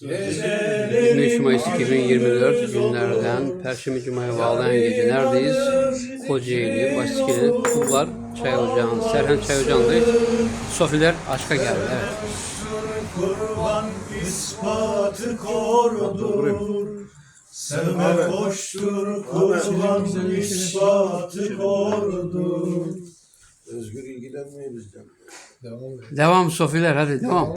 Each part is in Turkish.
23 Mayıs 2024 günlerden Perşembe Cuma'ya bağlayan gece neredeyiz? Kocaeli, Başkili, Kullar, Çay Ocağı'nın, Serhen Çay Ocağı'ndayız. Sofiler aşka geldi, evet. Kurban ispatı kordur. Sevme koştur kurban ispatı kordur. Özgür ilgilenmiyor bizden. Devam Sofiler, hadi devam.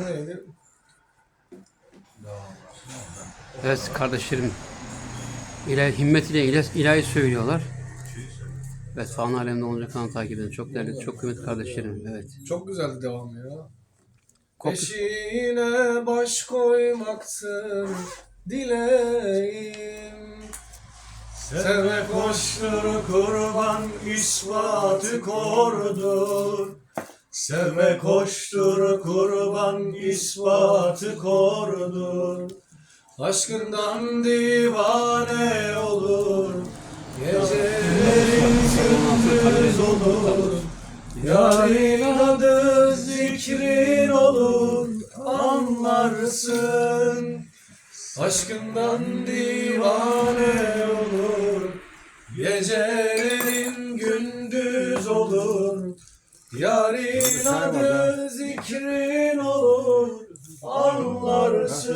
Evet kardeşlerim, ilahi, himmet ile ilahi, ilahi söylüyorlar. Evet, Fani Alemde olunca kanalı takip edin. Çok değerli, çok kıymetli kardeşlerim. Evet. Çok güzeldi devam ya. Kop- Eşiğine baş koymaktır dileğim. Sevme koştur kurban ispatı kordur. Sevme koştur kurban ispatı kordur. Aşkından divane olur. Gecelerin gündüz olur. Yarın adı zikrin olur. Anlarsın. Aşkından divane olur. Gecelerin gündüz olur. Yarın adı zikrin olur. Anlarsın.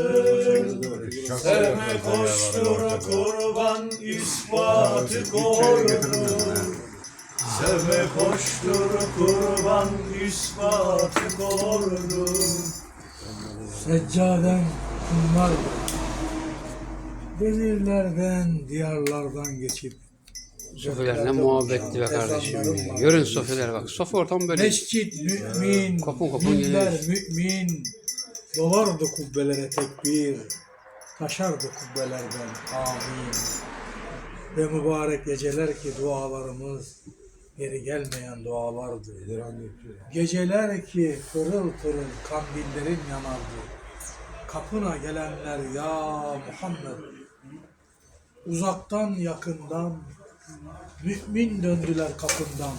Sevme koştur kurban ispatı kordur. Sevme koştur kurban ispatı kordur. Seccaden kumlar Devirlerden, diyarlardan geçip Sofiler ne muhabbetli be kardeşim. ya. Görün Sofiler bak. Sofi ortam böyle. Mescit mümin, Kopun kopun minber geliyor. mümin Dolardı kubbelere tekbir Taşardı kubbelerden amin. Ve mübarek geceler ki dualarımız Geri gelmeyen dualardı. Geceler ki pırıl pırıl kandillerin yanardı. Kapına gelenler ya Muhammed Uzaktan yakından Mümin döndüler kapından.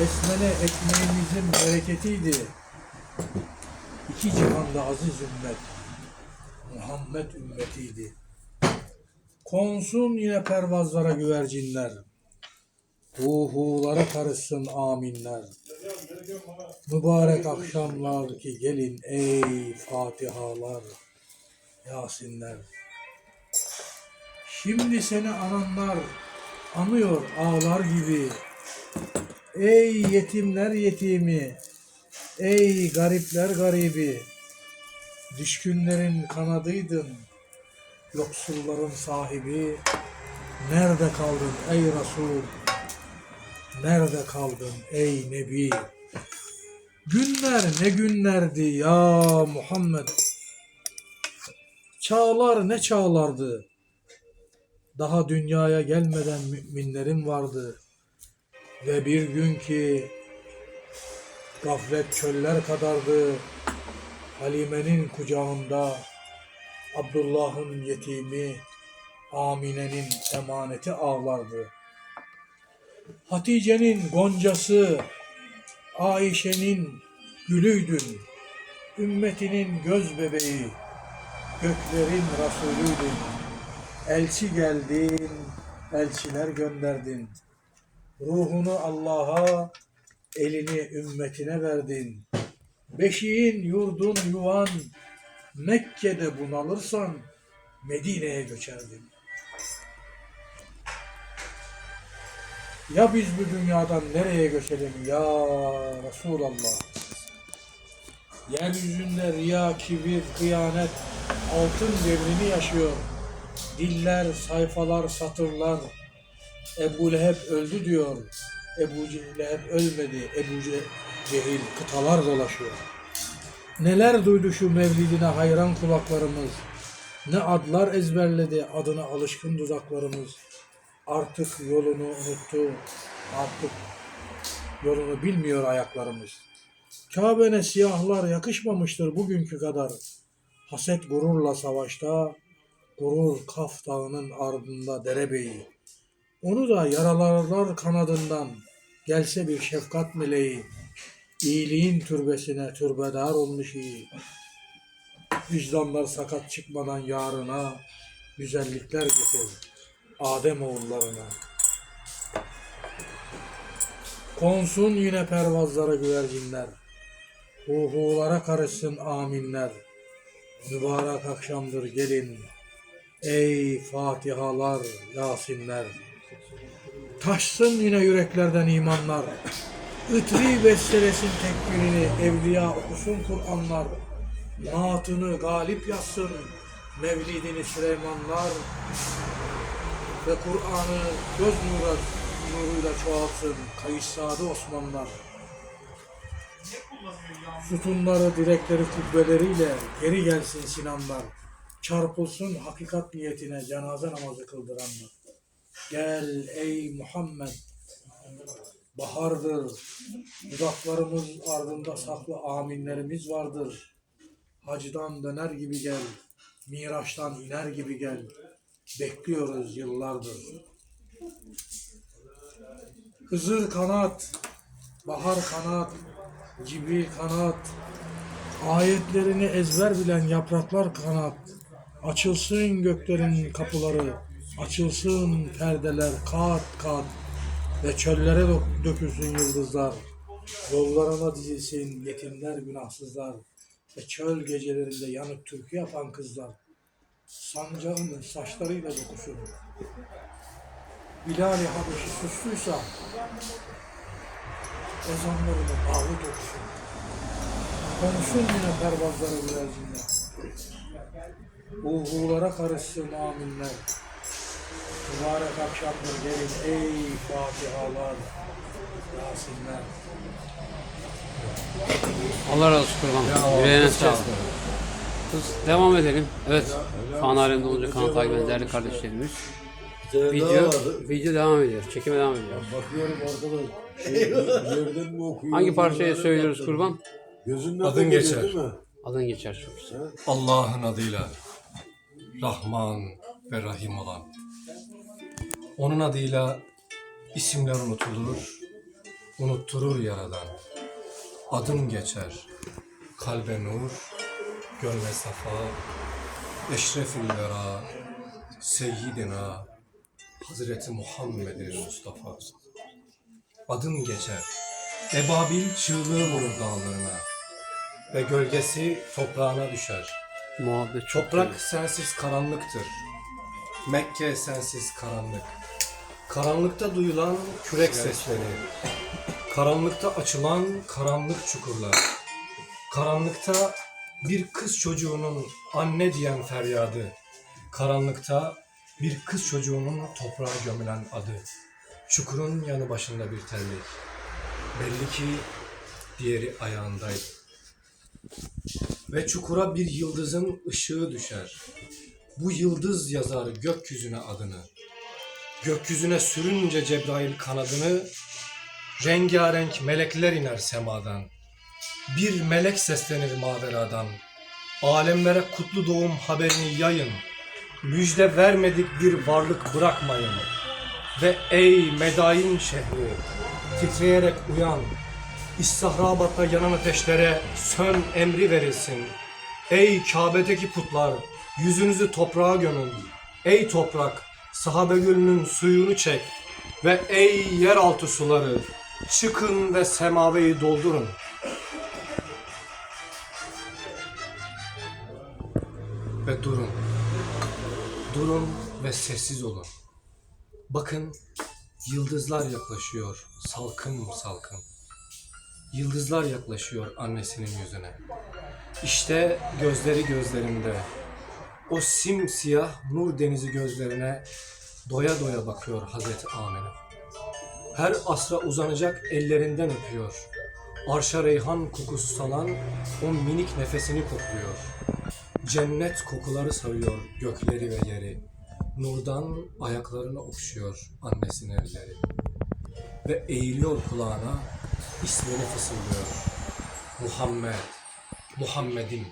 Besmele ekmeğimizin bereketiydi. İki cihanda aziz ümmet, Muhammed ümmetiydi. Konsun yine pervazlara güvercinler, Ruhulara karışsın aminler. Mübarek akşamlar ki gelin ey Fatihalar, Yasinler. Şimdi seni ananlar anıyor ağlar gibi. Ey yetimler yetimi, ey garipler garibi, düşkünlerin kanadıydın, yoksulların sahibi. Nerede kaldın ey Resul? Nerede kaldın ey Nebi? Günler ne günlerdi ya Muhammed. Çağlar ne çağlardı. Daha dünyaya gelmeden müminlerin vardı. Ve bir gün ki gaflet çöller kadardı. Halime'nin kucağında Abdullah'ın yetimi Amine'nin emaneti ağlardı. Hatice'nin goncası Ayşe'nin gülüydün. Ümmetinin göz bebeği göklerin Resulüydün. Elçi geldin, elçiler gönderdin. Ruhunu Allah'a, elini ümmetine verdin. Beşiğin, yurdun, yuvan, Mekke'de bunalırsan Medine'ye göçerdin. Ya biz bu dünyadan nereye göçelim ya Resulallah? Yeryüzünde riya, kibir, hıyanet, altın devrini yaşıyor. Diller, sayfalar, satırlar, Ebu Leheb öldü diyor. Ebu Ce- Leheb ölmedi. Ebu Ce- Cehil kıtalar dolaşıyor. Neler duydu şu mevlidine hayran kulaklarımız. Ne adlar ezberledi adına alışkın dudaklarımız. Artık yolunu unuttu. Artık yolunu bilmiyor ayaklarımız. Kabe'ne siyahlar yakışmamıştır bugünkü kadar. Haset gururla savaşta, gurur Kaf Dağı'nın ardında derebeyi. Onu da yaralarlar kanadından, gelse bir şefkat meleği, iyiliğin türbesine türbedar olmuş iyi. Vicdanlar sakat çıkmadan yarına güzellikler getir Adem oğullarına. Konsun yine pervazlara güvercinler. Huhulara karışsın aminler. Mübarek akşamdır gelin. Ey Fatihalar, Yasinler. Taşsın yine yüreklerden imanlar. Ütri bestelesin tekbirini, evliya okusun Kur'anlar. Naatını galip yazsın, mevlidini Süleymanlar. Ve Kur'an'ı göz nuru, nuruyla çoğaltsın Kayıssade Osmanlar. Sütunları, direkleri, kubbeleriyle geri gelsin Sinanlar. Çarpılsın hakikat niyetine cenaze namazı kıldıranlar. Gel ey Muhammed, bahardır. Dudaklarımız ardında saklı aminlerimiz vardır. Hacıdan döner gibi gel, Miraç'tan iner gibi gel. Bekliyoruz yıllardır. Hızır kanat, bahar kanat, Cibril kanat, ayetlerini ezber bilen yapraklar kanat. Açılsın göklerin kapıları, açılsın perdeler kat kat ve çöllere dök- dökülsün yıldızlar. Yollarına dizilsin yetimler günahsızlar ve çöl gecelerinde yanıp türkü yapan kızlar. Sancağını saçlarıyla dokuşur. Bilal-i Habeşi sustuysa ezanlarını bağlı dokuşur. Konuşun yine pervazları güvercinler. Uğurlara karışsın aminler. Mübarek akşamdır gelin ey Fatihalar, Yasinler. Allah razı olsun kurban. Yüreğine sağlık. Biz devam edelim. Evet. Fan alemde olunca kanal takip eden değerli kardeşlerimiz. Video, video devam ediyor. Çekime devam ediyor. Bakıyorum orada da şey, yerden mi okuyor? Hangi parçayı söylüyoruz kurban? Gözünden Adın geçer. Adın geçer çok güzel. Allah'ın adıyla Rahman ve Rahim olan. Onun adıyla isimler unutulur, unutturur yaradan. Adın geçer, kalbe nur, gönle safa, eşrefil vera, seyyidina, Hazreti Muhammed'in Mustafa. Adın geçer, ebabil çığlığı vurur dağlarına ve gölgesi toprağına düşer. Muhabbet Toprak sensiz karanlıktır. Mekke sensiz karanlık. Karanlıkta duyulan kürek sesleri. Karanlıkta açılan karanlık çukurlar. Karanlıkta bir kız çocuğunun anne diyen feryadı. Karanlıkta bir kız çocuğunun toprağa gömülen adı. Çukurun yanı başında bir terlik. Belli ki diğeri ayağındaydı ve çukura bir yıldızın ışığı düşer. Bu yıldız yazar gökyüzüne adını. Gökyüzüne sürünce Cebrail kanadını, rengarenk melekler iner semadan. Bir melek seslenir maveradan. Alemlere kutlu doğum haberini yayın. Müjde vermedik bir varlık bırakmayın. Ve ey Medain şehri, titreyerek uyan. İstihrabatta yanan ateşlere sön emri verilsin. Ey Kabe'deki putlar, yüzünüzü toprağa gömün. Ey toprak, sahabe gölünün suyunu çek. Ve ey yeraltı suları, çıkın ve semaveyi doldurun. Ve durun. Durun ve sessiz olun. Bakın yıldızlar yaklaşıyor salkım salkım. Yıldızlar yaklaşıyor annesinin yüzüne. İşte gözleri gözlerinde. O simsiyah nur denizi gözlerine doya doya bakıyor Hazreti Amine. Her asra uzanacak ellerinden öpüyor. Arşa reyhan kokusu salan o minik nefesini kokluyor. Cennet kokuları sarıyor gökleri ve yeri. Nurdan ayaklarını okşuyor annesinin elleri. Ve eğiliyor kulağına ismini fısıldıyor. Muhammed, Muhammed'in.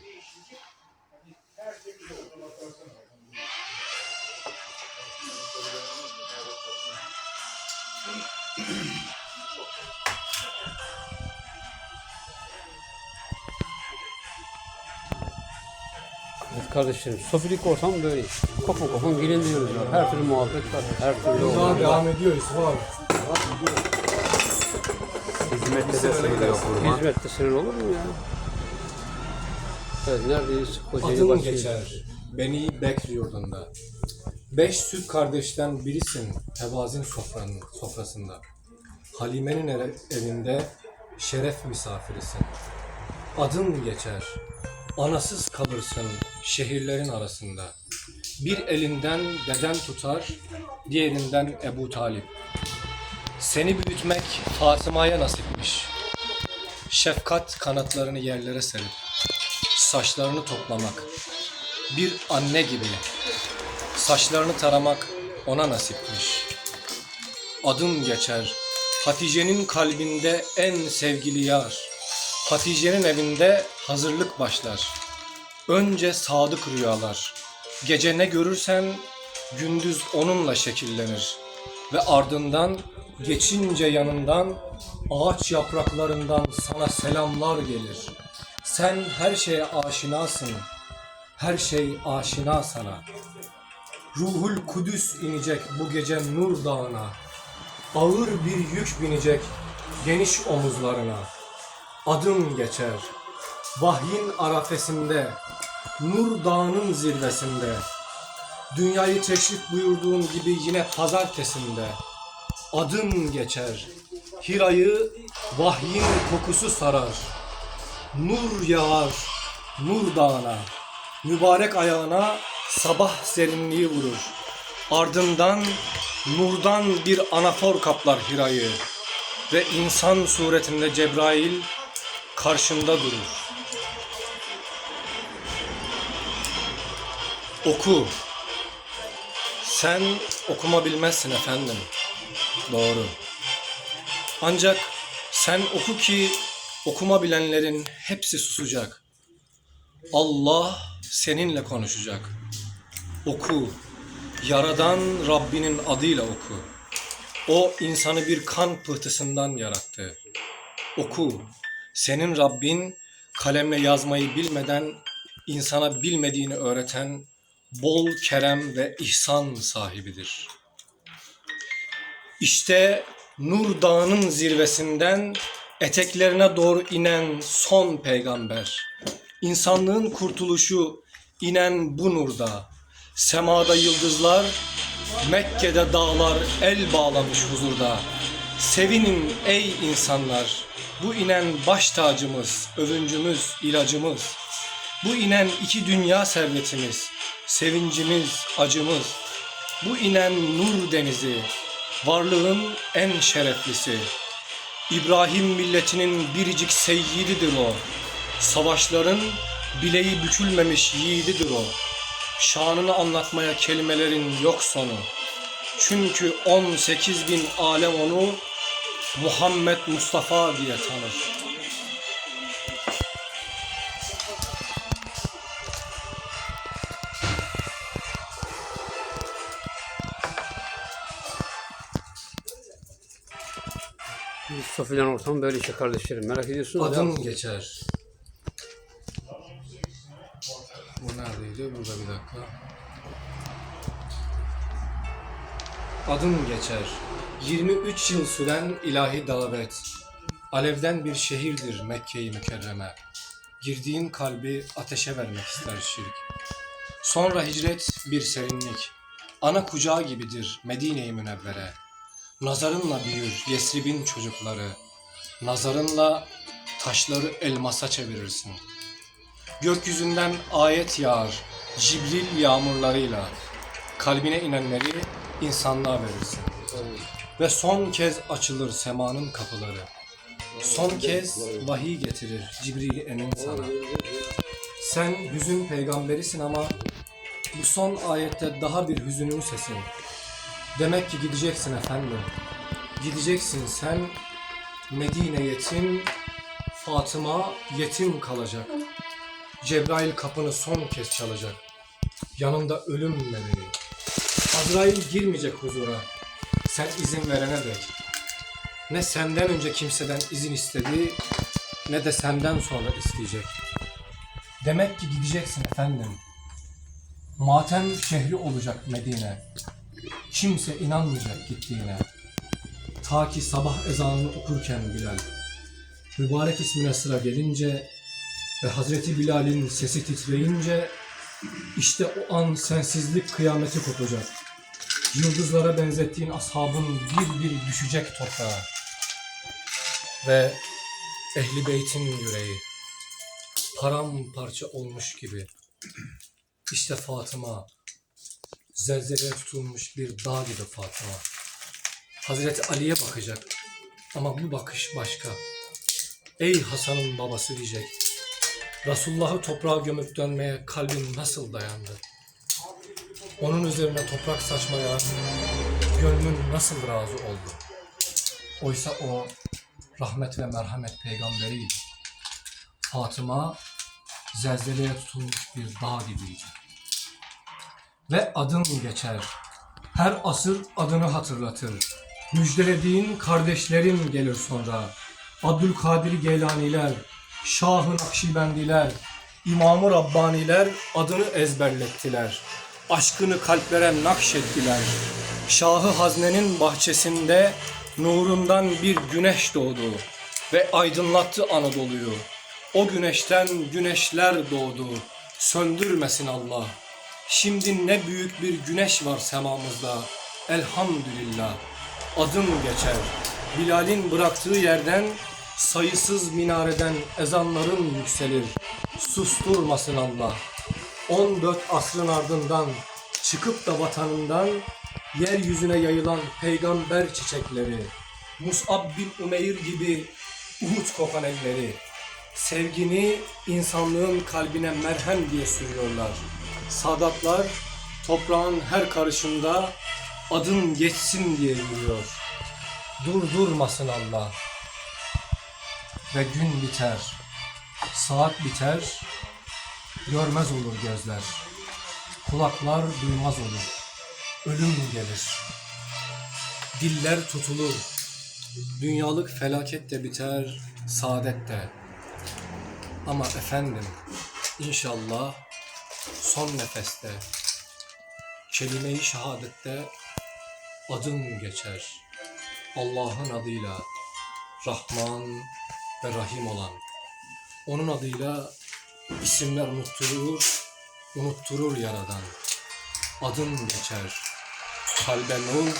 kardeşlerim. Sofilik ortam böyle. Kokun kokun gelin diyoruz. ya. Her türlü muhabbet var. Her türlü olay var. devam ediyor Yusuf abi. Hizmette de sınırı yok. Hizmette sınır olur mu ya? Evet neredeyiz? Kocaeli Adın Bahçeli. geçer Beni Bekr yurdunda. Beş süt kardeşten birisin Tevazin sofranın, sofrasında. Halime'nin evinde şeref misafirisin. Adın geçer, anasız kalırsın şehirlerin arasında. Bir elinden deden tutar, diğerinden Ebu Talip. Seni büyütmek Fatıma'ya nasipmiş. Şefkat kanatlarını yerlere serip saçlarını toplamak. Bir anne gibi saçlarını taramak ona nasipmiş. Adın geçer Hatice'nin kalbinde en sevgili yar. Hatice'nin evinde hazırlık başlar. Önce sadık rüyalar. Gece ne görürsen gündüz onunla şekillenir. Ve ardından geçince yanından ağaç yapraklarından sana selamlar gelir. Sen her şeye aşinasın. Her şey aşina sana. Ruhul Kudüs inecek bu gece Nur Dağı'na. Ağır bir yük binecek geniş omuzlarına. Adın geçer. Vahyin arafesinde, Nur Dağı'nın zirvesinde. Dünyayı teşrif buyurduğun gibi yine pazartesinde. Adın geçer. Hira'yı vahyin kokusu sarar. Nur yağar, nur dağına, mübarek ayağına sabah serinliği vurur. Ardından nurdan bir anafor kaplar Hira'yı ve insan suretinde Cebrail karşında durur. Oku. Sen okuma bilmezsin efendim. Doğru. Ancak sen oku ki okuma bilenlerin hepsi susacak. Allah seninle konuşacak. Oku. Yaradan Rabbinin adıyla oku. O insanı bir kan pıhtısından yarattı. Oku. Senin Rabbin kalemle yazmayı bilmeden insana bilmediğini öğreten bol kerem ve ihsan sahibidir. İşte Nur Dağı'nın zirvesinden eteklerine doğru inen son peygamber. İnsanlığın kurtuluşu inen bu nurda. Semada yıldızlar, Mekke'de dağlar el bağlamış huzurda. Sevinin ey insanlar, bu inen baş tacımız, övüncümüz, ilacımız. Bu inen iki dünya servetimiz, sevincimiz, acımız. Bu inen nur denizi, varlığın en şereflisi. İbrahim milletinin biricik seyyididir o. Savaşların bileği bükülmemiş yiğididir o. Şanını anlatmaya kelimelerin yok sonu. Çünkü 18 bin alem onu Muhammed Mustafa diye tanır. Sofilen ortam böyle işte kardeşlerim. Merak ediyorsunuz. Adın ya. geçer. Bu neredeydi? Burada bir dakika. Adın geçer. 23 yıl süren ilahi davet. Alevden bir şehirdir Mekke-i Mükerreme. Girdiğin kalbi ateşe vermek ister şirk. Sonra hicret bir serinlik. Ana kucağı gibidir Medine-i Münevvere. Nazarınla büyür Yesrib'in çocukları. Nazarınla taşları elmasa çevirirsin. Gökyüzünden ayet yağar, Cibril yağmurlarıyla. Kalbine inenleri insanlığa verirsin. Ve son kez açılır semanın kapıları. Son kez vahiy getirir Cibril emin sana. Sen hüzün peygamberisin ama bu son ayette daha bir hüzünün sesin. Demek ki gideceksin efendim. Gideceksin sen Medine yetim, Fatıma yetim kalacak. Cebrail kapını son kez çalacak. Yanında ölüm meleği. Azrail girmeyecek huzura. Sen izin verene dek. Ne senden önce kimseden izin istedi, ne de senden sonra isteyecek. Demek ki gideceksin efendim. Matem şehri olacak Medine. Kimse inanmayacak gittiğine. Ta ki sabah ezanını okurken Bilal. Mübarek ismine sıra gelince ve Hazreti Bilal'in sesi titreyince işte o an sensizlik kıyameti kopacak. Yıldızlara benzettiğin ashabın bir bir düşecek toprağa. Ve Ehli Beyt'in yüreği paramparça olmuş gibi. İşte Fatıma, zelzeleye tutulmuş bir dağ gibi Fatıma. Hazreti Ali'ye bakacak ama bu bakış başka. Ey Hasan'ın babası diyecek. Resulullah'ı toprağa gömüp dönmeye kalbin nasıl dayandı? Onun üzerine toprak saçmaya gönlün nasıl razı oldu? Oysa o rahmet ve merhamet peygamberiydi. Fatıma zelzeleye tutulmuş bir dağ gibiydi. Ve adın geçer. Her asır adını hatırlatır. Müjdelediğin kardeşlerin gelir sonra. Abdülkadir Geylaniler, Şah-ı Nakşibendiler, İmam-ı Rabbaniler adını ezberlettiler. Aşkını kalplere nakşettiler. Şahı Hazne'nin bahçesinde nurundan bir güneş doğdu ve aydınlattı Anadolu'yu. O güneşten güneşler doğdu. Söndürmesin Allah. Şimdi ne büyük bir güneş var semamızda. Elhamdülillah. Adım geçer. Bilal'in bıraktığı yerden sayısız minareden ezanların yükselir. Susturmasın Allah. 14 asrın ardından çıkıp da vatanından yeryüzüne yayılan peygamber çiçekleri, Mus'ab bin Umeyr gibi Uhud kokan elleri, sevgini insanlığın kalbine merhem diye sürüyorlar. Sadatlar toprağın her karışında adın geçsin diye yürüyor. Durdurmasın Allah. Ve gün biter, saat biter, görmez olur gözler. Kulaklar duymaz olur. Ölüm gelir. Diller tutulur. Dünyalık felaket de biter, saadet de. Ama efendim, inşallah son nefeste, kelime-i şehadette adın geçer. Allah'ın adıyla Rahman ve Rahim olan. Onun adıyla isimler unutturur, unutturur yaradan. Adın geçer. Kalbe nur,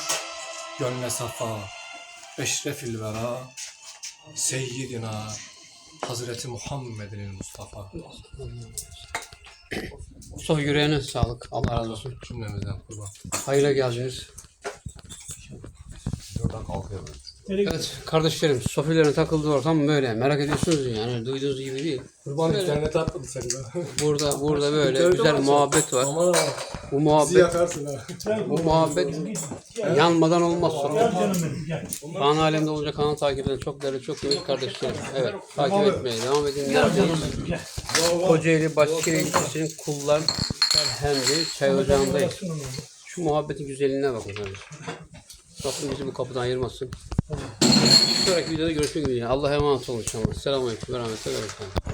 gönle safa. Eşrefil vera, Seyyidina Hazreti Muhammed'in Mustafa. Mustafa yüreğine sağlık. Allah razı olsun. Cümlemizden kurban. Hayırla geldiniz. Buradan kalkıyorum. Evet kardeşlerim sofilerin takıldığı ortam böyle. Merak ediyorsunuz yani duyduğunuz gibi değil. Kurban internete atmadı seni be. Burada burada böyle İnternete güzel bak sen. muhabbet var. Aman ha. Bu Bizi muhabbet yakarsın ha. bu muhabbet yanmadan olmaz sonra. Kaan alemde olacak kanal takip eden çok değerli çok kıymetli kardeşlerim. Evet takip etmeye devam edin. Neredeyiz? Kocaeli Başkere ilçesinin Kullar Serhendi Çay Ocağı'ndayız. Şu muhabbetin güzelliğine bakın kardeşim. Rabbim bizi bu kapıdan ayırmasın. Sonraki videoda görüşmek üzere. Allah'a emanet olun inşallah. Selamun Aleyküm ve Berekatuhu.